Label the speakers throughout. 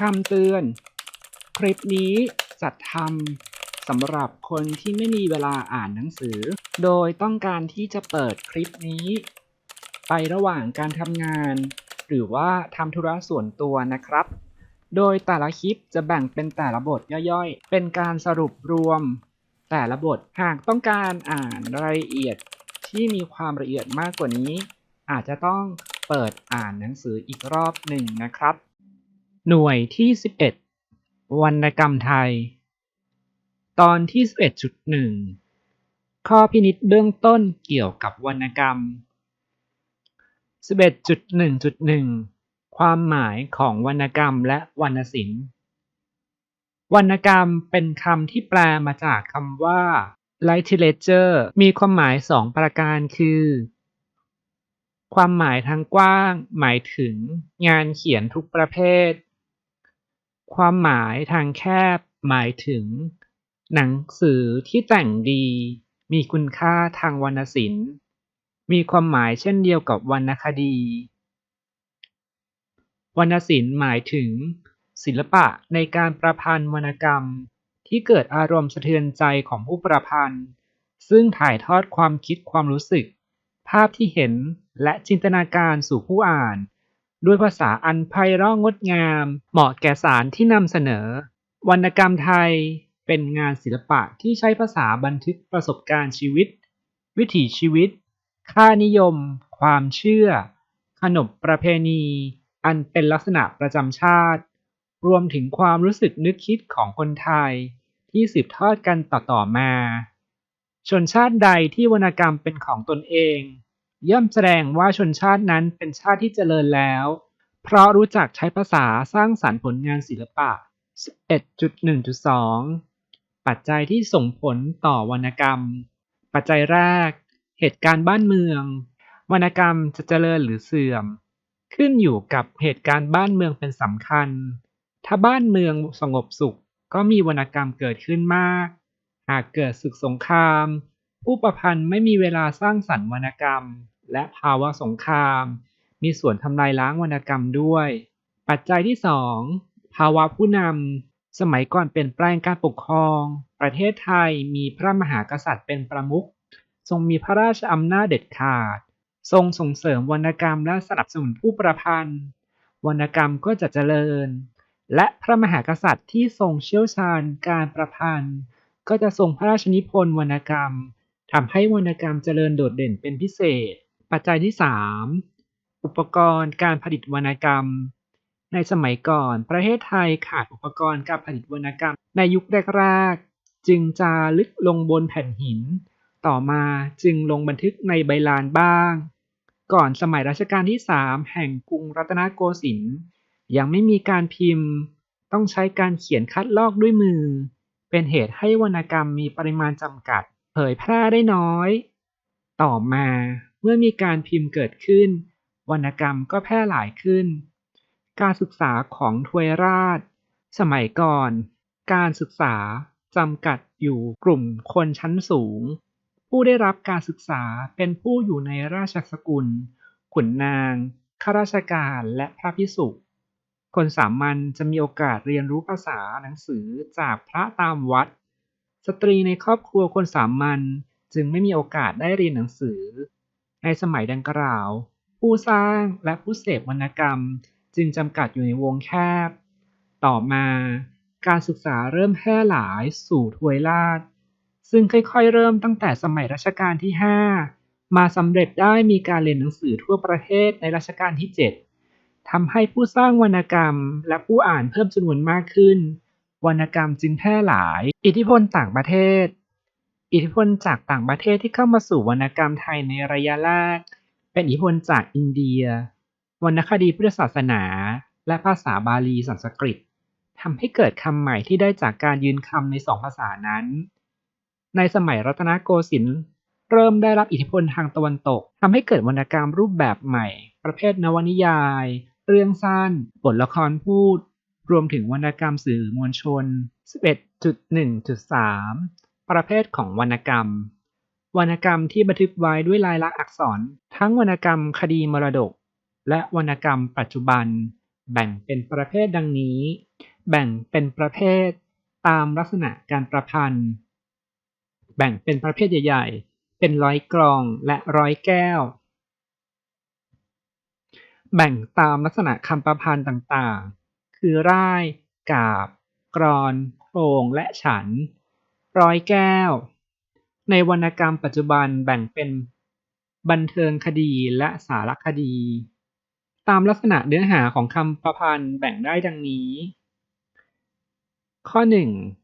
Speaker 1: คำเตือน คลิปนี้จัดทำสำหรับคนที่ไม่มีเวลาอ่านหนังสือ โดยต้องการที่จะเปิดคลิปนี้ ไประหว่างการทำงาน หรือว่าทำธุระส่วนตัวนะครับ โดยแต่ละคลิปจะแบ่งเป็นแต่ละบทย่อยๆ เป็นการสรุปรวม แต่ละบทหากต้องการอ่านรายละเอียดที่มีความละเอียดมากกว่านี้ อาจจะต้องเปิดอ่านหนังสืออีกรอบหนึ่งนะครับ หน่วยที่ 11 วรรณกรรมไทย ตอนที่ 11.1 ข้อพินิจเบื้องต้นเกี่ยวกับวรรณกรรม 11.1.1 ความหมายของวรรณกรรมและวรรณศิลป์ วรรณกรรมเป็นคำที่แปลมาจากคำว่า literature มีความหมายสองประการคือความหมายทางกว้างหมายถึงงานเขียนทุกประเภท ความหมายทางแคบหมายถึง หนังสือที่แต่งดี มีคุณค่าทางวรรณศิลป์ มีความหมายเช่นเดียวกับวรรณคดี วรรณศิลป์หมายถึง ศิลปะในการประพันธ์วรรณกรรม ที่เกิดอารมณ์สะเทือนใจของผู้ประพันธ์ ซึ่งถ่ายทอดความคิดความรู้สึก ภาพที่เห็นและจินตนาการสู่ผู้อ่าน ด้วยภาษาอันไพเราะงดงาม เหมาะแก่สารที่นำเสนอ วรรณกรรมไทยเป็นงานศิลปะที่ใช้ภาษาบันทึกประสบการณ์ชีวิต วิถีชีวิต ค่านิยม ความเชื่อ ขนบประเพณี อันเป็นลักษณะประจำชาติ รวมถึงความรู้สึกนึกคิดของคนไทย ที่สืบทอดกันต่อๆมา ชนชาติใดที่วรรณกรรมเป็นของตนเอง ย่อมแสดงว่าชนชาตินั้นเป็นชาติที่เจริญแล้ว เพราะรู้จักใช้ภาษาสร้างสรรค์ผลงานศิลปะ 11.1.2 ปัจจัยที่ส่งผลต่อวรรณกรรม ปัจจัยแรก เหตุการณ์บ้านเมือง วรรณกรรมจะเจริญหรือเสื่อม ขึ้นอยู่กับเหตุการณ์บ้านเมืองเป็นสำคัญ ถ้าบ้านเมืองสงบสุขก็มีวรรณกรรมเกิดขึ้นมาก หากเกิดศึกสงคราม ผู้ประพันธ์ไม่มีเวลาสร้างสรรค์วรรณกรรม และภาวะสงคราม มีส่วนทำลายล้างวรรณกรรมด้วย ปัจจัยที่สองภาวะผู้นำสมัยก่อนเปลี่ยนแปลงการปกครอง ประเทศไทยมีพระมหากษัตริย์เป็นประมุขทรงมีพระราชอำนาจเด็ดขาด ทรงส่งเสริมวรรณกรรมและสนับสนุนผู้ประพันธ์ วรรณกรรมก็จะเจริญ และพระมหากษัตริย์ที่ทรงเชี่ยวชาญการประพันธ์ ก็จะทรงพระราชนิพนธ์วรรณกรรม ทำให้วรรณกรรมเจริญโดดเด่นเป็นพิเศษ ปัจจัยที่ 3 อุปกรณ์การผลิตวรรณกรรม ในสมัยก่อนประเทศไทยขาดอุปกรณ์การผลิตวรรณกรรม ในยุคแรกๆจึงจารึกลงบนแผ่นหิน ต่อมาจึงลงบันทึกในใบลานบ้าง ก่อนสมัยรัชกาลที่ 3 แห่งกรุงรัตนโกสินทร์ยังไม่มีการพิมพ์ ต้องใช้การเขียนคัดลอกด้วยมือ เป็นเหตุให้วรรณกรรมมีปริมาณจำกัด เผยแพร่ได้น้อย ต่อมาเมื่อมีการพิมพ์เกิดขึ้น วรรณกรรมก็แพร่หลายขึ้น การศึกษาของทวยราช สมัยก่อน การศึกษาจำกัดอยู่กลุ่มคนชั้นสูง ผู้ได้รับการศึกษาเป็นผู้อยู่ในราชสกุล ขุนนาง ข้าราชการและพระภิกษุคนสามัญจะมีโอกาสเรียนรู้ภาษาหนังสือจากพระตามวัด สตรีในครอบครัวคนสามัญจึงไม่มีโอกาสได้เรียนหนังสือ ในสมัยดังกล่าว ผู้สร้างและผู้เสพวรรณกรรมจึงจำกัดอยู่ในวงแคบ ต่อมาการศึกษาเริ่มแพร่หลายสู่ทวยราช ซึ่งค่อยๆ เริ่มตั้งแต่สมัยรัชกาลที่ 5 มาสำเร็จได้มีการเรียนหนังสือทั่วประเทศในรัชกาลที่ 7ทำให้ผู้สร้างวรรณกรรมและผู้อ่านเพิ่มจำนวนมากขึ้น วรรณกรรมจึงแพร่หลาย อิทธิพลต่างประเทศ อิทธิพลจากต่างประเทศที่เข้ามาสู่วรรณกรรมไทยในระยะแรก เป็นอิทธิพลจากอินเดีย วรรณคดีพุทธศาสนา และภาษาบาลีสันสกฤตทำให้เกิดคำใหม่ที่ได้จากการยืนคำในสองภาษานั้น ในสมัยรัตนโกสินทร์เริ่มได้รับอิทธิพลทางตะวันตกทำให้เกิดวรรณกรรมรูปแบบใหม่ ประเภทนวนิยาย เรื่องสั้น บทละครพูด รวมถึงวรรณกรรมสื่อมวลชน 11.1.3 ประเภทของวรรณกรรม วรรณกรรมที่บันทึกไว้ด้วยลายลักษณ์อักษร ทั้งวรรณกรรมคดีมรดก และวรรณกรรมปัจจุบัน แบ่งเป็นประเภทดังนี้ แบ่งเป็นประเภทตามลักษณะการประพันธ์ แบ่งเป็นประเภทใหญ่ๆ เป็นร้อยกรองและร้อยแก้ว แบ่งตามลักษณะคำประพันธ์ต่างๆ คือร่าย กาบ กรอนโครงและฉัน ร้อยแก้ว ในวรรณกรรมปัจจุบันแบ่งเป็น บันเทิงคดีและสารคดี ตามลักษณะเนื้อหาของคำประพันธ์แบ่งได้ดังนี้ ข้อ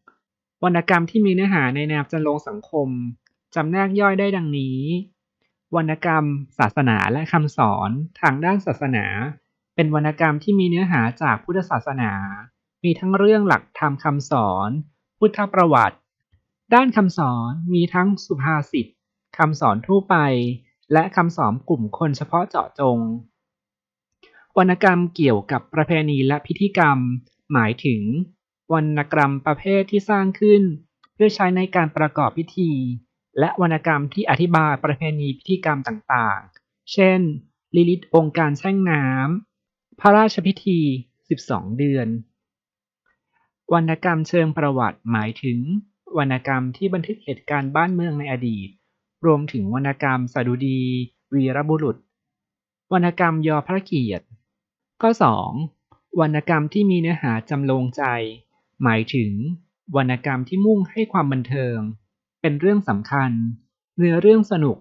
Speaker 1: 1. วรรณกรรมที่มีเนื้อหาในแนวจรรโลงสังคมจำแนกย่อยได้ดังนี้ วรรณกรรม ศาสนาและคำสอนทางด้านศาสนา เป็นวรรณกรรมที่มีเนื้อหาจากพุทธศาสนา มีทั้งเรื่องหลักธรรมคำสอน พุทธประวัติ ด้านคำสอนมีทั้งสุภาษิตคำสอนทั่วไป และคำสอนกลุ่มคนเฉพาะเจาะจง วรรณกรรมเกี่ยวกับประเพณีและพิธีกรรม หมายถึง วรรณกรรมประเภทที่สร้างขึ้น เพื่อใช้ในการประกอบพิธี และวรรณกรรมที่อธิบายประเพณีพิธีกรรมต่างๆ เช่นลิลิตองค์การแช่งน้ำ พระราชพิธี 12 เดือน วรรณกรรมเชิงประวัติหมายถึง วรรณกรรมที่บันทึกเหตุการณ์บ้านเมืองในอดีต รวมถึงวรรณกรรมสดุดี วีรบุรุษ วรรณกรรมยอพระเกียรติ ข้อ 2. วรรณกรรมที่มีเนื้อหาจำลงใจ หมายถึง วรรณกรรมที่มุ่งให้ความบันเทิง เป็นเรื่องสำคัญ เนื้อเรื่องสนุก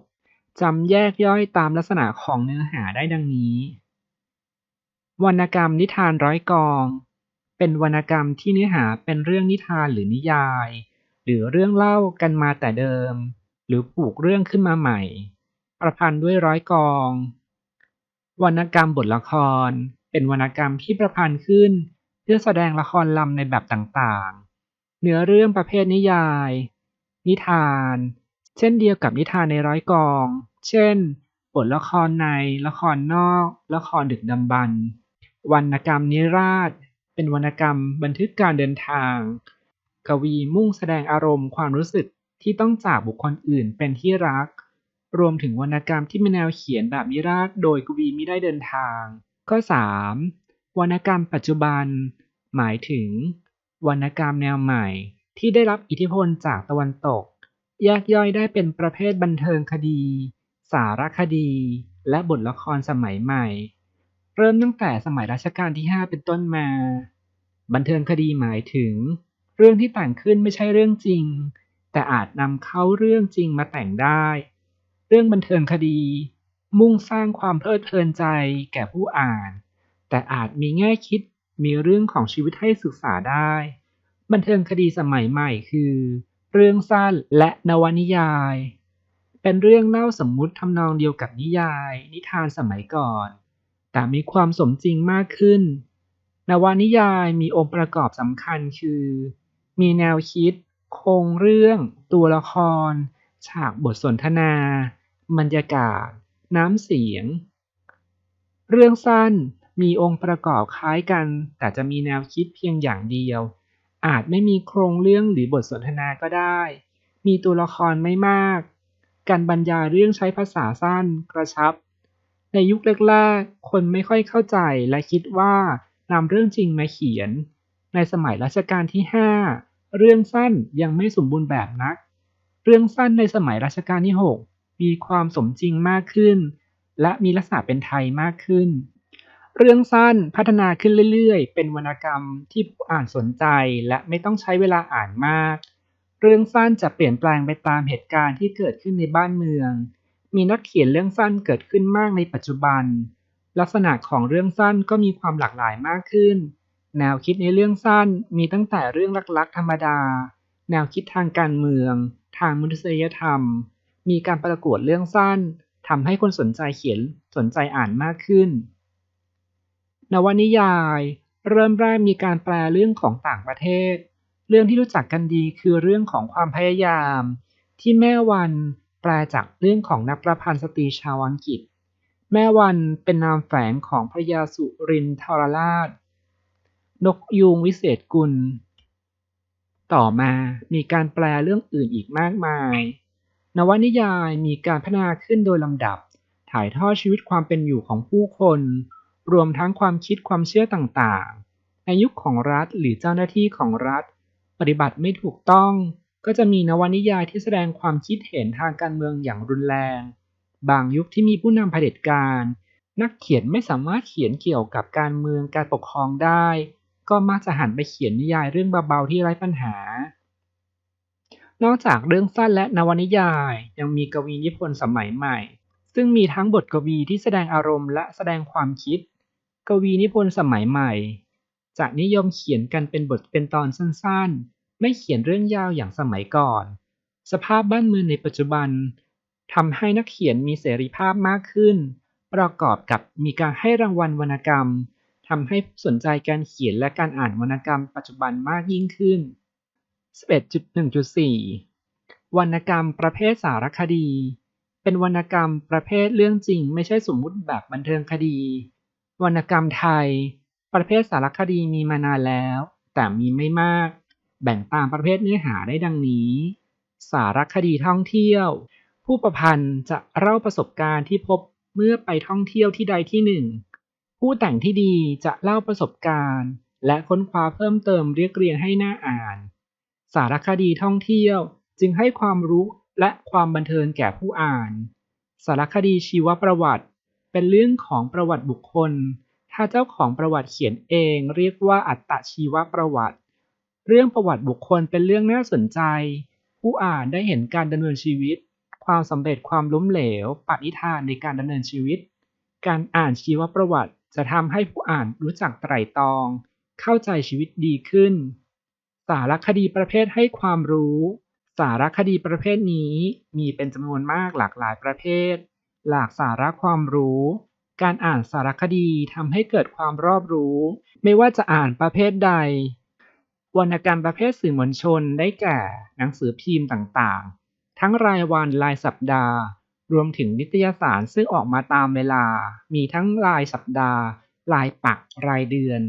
Speaker 1: จำแยกย่อยตามลักษณะของเนื้อหาได้ดังนี้ วรรณกรรมนิทานร้อยกอง เป็นวรรณกรรมที่เนื้อหาเป็นเรื่องนิทานหรือนิยาย หรือเรื่องเล่ากันมาแต่เดิม หรือปลูกเรื่องขึ้นมาใหม่ ประพันธ์ด้วยร้อยกอง วรรณกรรมบทละคร เป็นวรรณกรรมที่ประพันธ์ขึ้น เพื่อแสดงละครลำในแบบต่างๆ เนื้อเรื่องประเภทนิยาย นิทาน เช่นเดียวกับนิทานในร้อยกอง เช่น บทละครในละครนอก ละครดึกดำบรรพ์ วรรณกรรมนิราศ เป็นวรรณกรรมบันทึกการเดินทาง กวีมุ่งแสดงอารมณ์ความรู้สึกที่ต้องจากบุคคลอื่นเป็นที่รัก รวมถึงวรรณกรรมที่มีแนวเขียนแบบนิราศโดยกวีมิได้เดินทาง ข้อ 3. วรรณกรรมปัจจุบัน หมายถึง วรรณกรรมแนวใหม่ ที่ได้รับอิทธิพลจากตะวันตก แยกย่อยได้เป็นประเภทบันเทิงคดี สารคดี และบทละครสมัยใหม่ เริ่มตั้งแต่สมัยรัชกาลที่ 5 เป็นต้นมา บันเทิงคดีหมายถึง เรื่องที่แต่งขึ้นไม่ใช่เรื่องจริง แต่อาจนำเข้าเรื่องจริงมาแต่งได้ เรื่องบันเทิงคดี มุ่งสร้างความเพลิดเพลินใจแก่ผู้อ่าน แต่อาจมีแง่คิดมีเรื่องของชีวิตให้ศึกษาได้ บันเทิงคดีสมัยใหม่คือ เรื่องสั้นและนวนิยาย เป็นเรื่องเล่าสมมุติทำนองเดียวกับนิยาย นิทานสมัยก่อน แต่มีความสมจริงมากขึ้น นวนิยายมีองค์ประกอบสำคัญคือ มีแนวคิด โครงเรื่อง ตัวละคร ฉากบทสนทนาบรรยากาศ น้ำเสียง เรื่องสั้นมีองค์ประกอบคล้ายกัน แต่จะมีแนวคิดเพียงอย่างเดียว อาจไม่มีโครงเรื่องหรือบทสนทนาก็ได้ มีตัวละครไม่มาก การบรรยายเรื่องใช้ภาษาสั้นกระชับ ในยุคแรกๆ คนไม่ค่อยเข้าใจและคิดว่านำเรื่องจริงมาเขียน ในสมัยรัชกาลที่ 5 เรื่องสั้นยังไม่สมบูรณ์แบบนัก เรื่องสั้นในสมัยรัชกาลที่ 6 มีความสมจริงมากขึ้น และมีลักษณะเป็นไทยมากขึ้น เรื่องสั้นพัฒนาขึ้นเรื่อยๆ เป็นวรรณกรรมที่ผู้อ่านสนใจและไม่ต้องใช้เวลาอ่านมาก เรื่องสั้นจะเปลี่ยนแปลงไปตามเหตุการณ์ที่เกิดขึ้นในบ้านเมือง มีนักเขียนเรื่องสั้นเกิดขึ้นมากในปัจจุบัน ลักษณะของเรื่องสั้นก็มีความหลากหลายมากขึ้น แนวคิดในเรื่องสั้นมีตั้งแต่เรื่องลักๆธรรมดา แนวคิดทางการเมือง ทางมนุษยธรรม มีการประกวดเรื่องสั้นทำให้คนสนใจเขียนสนใจอ่านมากขึ้น นวนิยาย เริ่มแรกมีการแปลเรื่องของต่างประเทศ เรื่องที่รู้จักกันดีคือเรื่องของความพยายาม ที่แม่วัน แปลจากเรื่องของนักประพันธ์สตรีชาวอังกฤษ แม่วันเป็นนามแฝงของพระยาสุรินทรราช นกยูงวิเศษกุล ต่อมามีการแปลเรื่องอื่นอีกมากมาย นวนิยายมีการพัฒนาขึ้นโดยลำดับ ถ่ายทอดชีวิตความเป็นอยู่ของผู้คน รวมทั้งความคิดความเชื่อต่างๆในยุคของรัฐหรือเจ้าหน้าที่ของรัฐ ปฏิบัติไม่ถูกต้อง ก็จะมีนวนิยายที่แสดงความคิดเห็นทางการเมืองอย่างรุนแรง บางยุคที่มีผู้นำเผด็จการ นักเขียนไม่สามารถเขียนเกี่ยวกับการเมืองการปกครองได้ ก็มักจะหันไปเขียนนิยายเรื่องเบาๆที่ไร้ปัญหา นอกจากเรื่องสั้นและนวนิยาย ยังมีกวีนิพนธ์สมัยใหม่ ซึ่งมีทั้งบทกวีที่แสดงอารมณ์และแสดงความคิด กวีนิพนธ์สมัยใหม่จะนิยมเขียนกันเป็นบทเป็นตอนสั้นๆ ไม่เขียนเรื่องยาวอย่างสมัยก่อน สภาพบ้านเมืองในปัจจุบันทำให้นักเขียนมีเสรีภาพมากขึ้น ประกอบกับมีการให้รางวัลวรรณกรรมทำให้สนใจการเขียนและการอ่านวรรณกรรมปัจจุบันมากยิ่งขึ้น 11.1.4 วรรณกรรมประเภทสารคดี เป็นวรรณกรรมประเภทเรื่องจริง ไม่ใช่สมมุติแบบบันเทิงคดี วรรณกรรมไทย ประเภทสารคดีมีมานานแล้ว แต่มีไม่มาก แบ่งตามประเภทเนื้อหาได้ดังนี้ สารคดีท่องเที่ยว ผู้ประพันธ์จะเล่าประสบการณ์ที่พบเมื่อไปท่องเที่ยวที่ใดที่หนึ่ง ผู้แต่งที่ดีจะเล่าประสบการณ์ และค้นคว้าเพิ่มเติมเรียกเรียงให้หน่าอ่าน สารคดีท่องเที่ยวจึงให้ความรู้และความบันเทิงแก่ผู้อ่าน สารคดีชีวประวัติ เป็นเรื่องของประวัติบุคคล ถ้าเจ้าของประวัติเขียนเองเรียกว่าอัตชีวประวัติ เรื่องประวัติบุคคลเป็นเรื่องน่าสนใจ ผู้อ่านได้เห็นการดำเนินชีวิต ความสำเร็จความล้มเหลวปณิธานในการดำเนินชีวิต การอ่านชีวประวัติจะทำให้ผู้อ่านรู้จักไตร่ตรอง เข้าใจชีวิตดีขึ้น สารคดีประเภทให้ความรู้ สารคดีประเภทนี้มีเป็นจำนวนมากหลากหลายประเภท หลากสาระความรู้ การอ่านสารคดีทำให้เกิดความรอบรู้ ไม่ว่าจะอ่านประเภทใด วรรณกรรมประเภทสื่อมวลชนได้แก่ หนังสือพิมพ์ต่างๆ ทั้งรายวันรายสัปดาห์ รวมถึงนิตยสารซึ่งออกมาตามเวลา มีทั้งรายสัปดาห์ รายปัก รายเดือน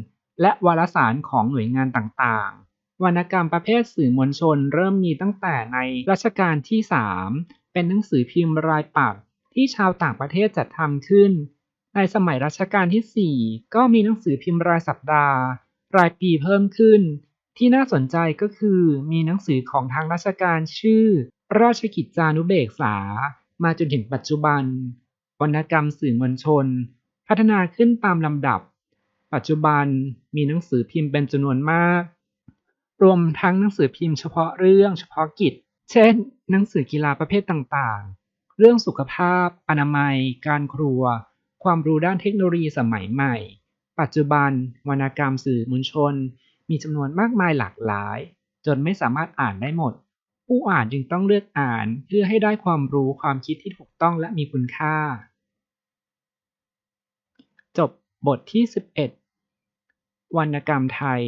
Speaker 1: และวารสารของหน่วยงานต่างๆ วรรณกรรมประเภทสื่อมวลชนเริ่มมีตั้งแต่ในรัชกาลที่ 3 เป็นหนังสือพิมพ์รายปักที่ชาวต่างประเทศจัดทำขึ้น ในสมัยรัชกาลที่ 4 ก็มีหนังสือพิมพ์รายสัปดาห์ รายปีเพิ่มขึ้น ที่น่าสนใจก็คือมีหนังสือของทางราชการชื่อ ราชกิจจานุเบกษา มาจนถึงปัจจุบัน วรรณกรรมสื่อมวลชน พัฒนาขึ้นตามลำดับ ปัจจุบันมีหนังสือพิมพ์เป็นจำนวนมาก รวมทั้งหนังสือพิมพ์เฉพาะเรื่องเฉพาะกิจ เช่น หนังสือกีฬาประเภทต่างๆ เรื่องสุขภาพ อนามัย การครัว ความรู้ด้านเทคโนโลยีสมัยใหม่ ปัจจุบันวรรณกรรมสื่อมวลชน มีจำนวนมากมายหลากหลาย จนไม่สามารถอ่านได้หมด ผู้อ่านจึงต้องเลือกอ่านเพื่อให้ได้ความรู้ความคิดที่ถูกต้องและมีคุณค่า จบบทที่ 11 วรรณกรรมไทย